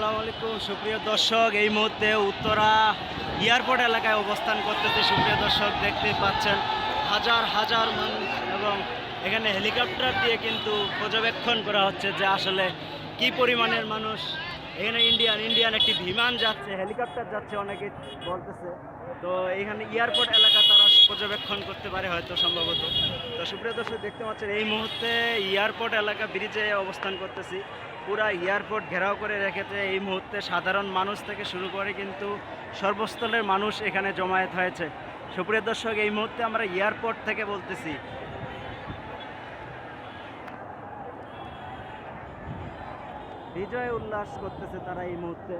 আসসালামু আলাইকুম, সুপ্রিয় দর্শক। এই মুহূর্তে উত্তরা এয়ারপোর্ট এলাকায় অবস্থান করতেছে। সুপ্রিয় দর্শক, দেখতে পাচ্ছেন হাজার হাজার মানুষ এবং এখানে হেলিকপ্টার দিয়ে কিন্তু পর্যবেক্ষণ করা হচ্ছে যে আসলে কি পরিমাণের মানুষ। এখানে ইন্ডিয়ান ইন্ডিয়ান একটি বিমান যাচ্ছে, হেলিকপ্টার যাচ্ছে অনেকে বলতেছে। তো এখানে এয়ারপোর্ট এলাকা তারা পর্যবেক্ষণ করতে পারে হয়তো সম্ভবত। তো সুপ্রিয় দর্শক, দেখতে পাচ্ছেন এই মুহূর্তে এয়ারপোর্ট এলাকা ব্রিজে অবস্থান করতেছি। পুরা এয়ারপোর্ট ঘেরাও করে রেখেছে। এই মুহূর্তে সাধারণ মানুষ থেকে শুরু করে কিন্তু সর্বস্তরের মানুষ এখানে জমায়েত হয়েছে। সুপ্রিয় দর্শক, এই মুহূর্তে আমরা এয়ারপোর্ট থেকে বলতেছি। বিজয় উল্লাস করতেছে তারা এই মুহূর্তে।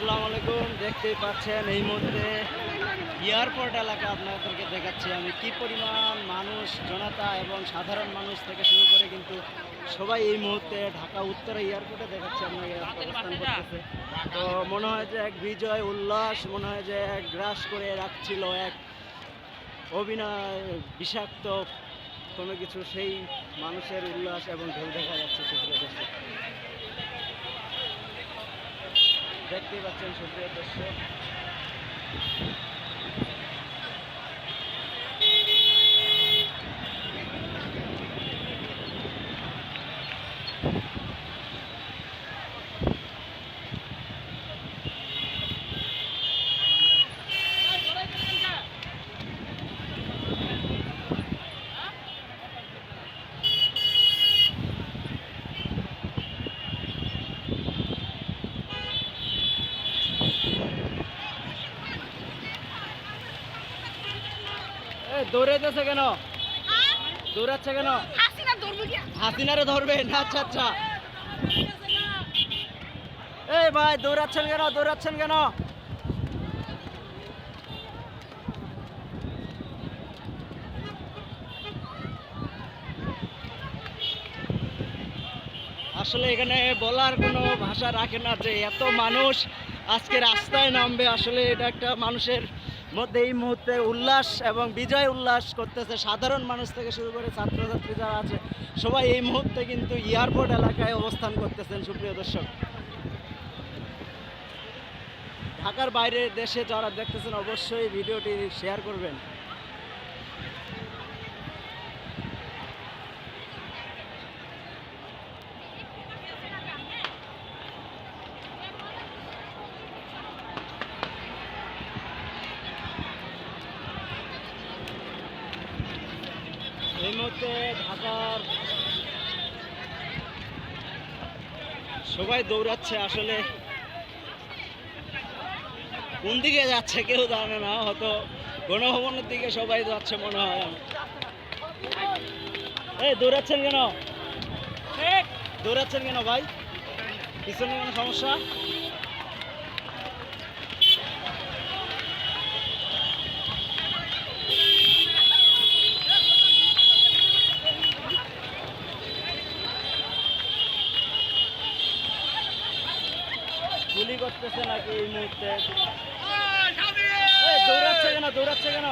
আসসালামু আলাইকুম দেখতেই পাচ্ছেন এই মুহূর্তে এয়ারপোর্ট এলাকা আপনাদেরকে দেখাচ্ছি। আমি কি পরিমাণ মানুষ জনতা এবং সাধারণ মানুষ থেকে শুরু করে কিন্তু সবাই এই মুহূর্তে ঢাকা উত্তরা এয়ারপোর্টে দেখাচ্ছে আপনাকে অবস্থান করতেছে। তো মনে হয় যে এক বিজয় উল্লাস মনে হয় যে এক গ্রাস করে রাখছিল এক অভিনয় বিষাক্ত কোনো কিছু সেই মানুষের উল্লাস এবং ঢেউ দেখা যাচ্ছে। দর্শক দেখতেই পাচ্ছেন সুপ্রিয় দর্শক। দৌড়াইতেছে কেন? দৌড়াচ্ছে কেন? হাসিনারে ধরবে? না আচ্ছা আচ্ছা। এই ভাই দৌড়াচ্ছেন কেন? দৌড়াচ্ছেন কেন? আসলে এখানে বলার কোনো ভাষা রাখে না যে এত মানুষ আজকে রাস্তায় নামবে, আসলে এটা একটা মানুষের মধ্যে এই মুহূর্তে উল্লাস এবং বিজয় উল্লাস করতেছে। সাধারণ মানুষ থেকে শুরু করে ছাত্রছাত্রী যারা আছে, সবাই এই মুহূর্তে কিন্তু এয়ারপোর্ট এলাকায় অবস্থান করতেছেন, সুপ্রিয় দর্শক। ঢাকার বাইরে দেশে যারা দেখতেছেন, অবশ্যই ভিডিওটি শেয়ার করবেন। এই মুহূর্তে ঢাকার সবাই দৌড়াচ্ছে আসলে। কোন দিকে যাচ্ছে কেউ জানে না হয়তো গণভবনের দিকে সবাই যাচ্ছে মনে হয়। এই দৌড়াচ্ছেন কেন? দৌড়াচ্ছেন কেন ভাই? পিছনে কোনো সমস্যা? করতেছে নাকি এই মুহূর্তে? দৌড়াচ্ছে কেন দৌড়াচ্ছে কেন?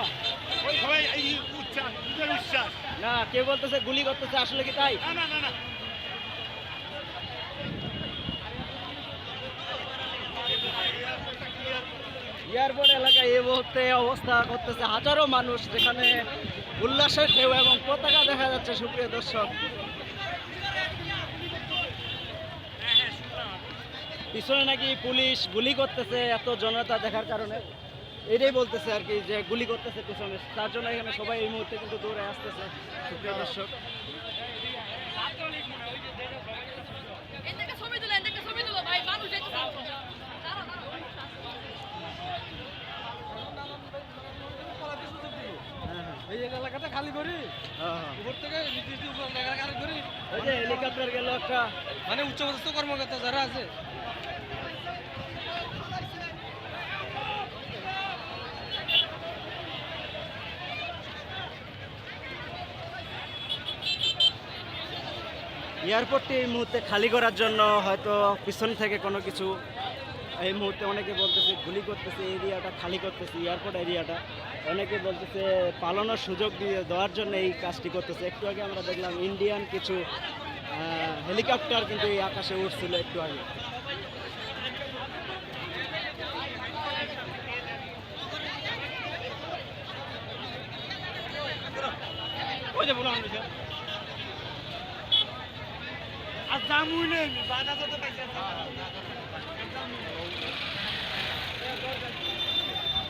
না কেউ বলতেছে গুলি করতেছে আসলে কি তাই? না না না না। এয়ারপোর্ট এলাকায় এই মুহূর্তে অবস্থা করতেছে হাজারো মানুষ যেখানে উল্লাসের ঢেউ এবং পতাকা দেখা যাচ্ছে সুপ্রিয় দর্শক। পিছনে নাকি পুলিশ গুলি করতেছে এত জনতা দেখার কারণে। এটাই বলতেছে আর কি যে গুলি করতেছে পিছনে। তার জন্য এখানে সবাই এই মুহূর্তে কিন্তু দৌড়ে আসতেছে সুপ্রিয় দর্শক। এই এলাকাটা খালি করি। উপর থেকে নির্দিষ্ট খালি করি হেলিকপ্টার গেল একটা। মানে উচ্চপদস্থ কর্মকর্তা যারা আছে এয়ারপোর্টটি এই মুহূর্তে খালি করার জন্য হয়তো পিছন থেকে কোনো কিছু এই মুহূর্তে অনেকে বলতেছে গুলি করতেছে এরিয়াটা খালি করতেছে, এয়ারপোর্ট এরিয়াটা। অনেকে বলতেছে পালানোর সুযোগ দিয়ে দেওয়ার জন্য এই কাজটি করতেছে। একটু আগে আমরা দেখলাম ইন্ডিয়ান কিছু হেলিকপ্টার কিন্তু এই আকাশে উঠছিল একটু আগে। আর জামুই নেই বাধা তো পাইছে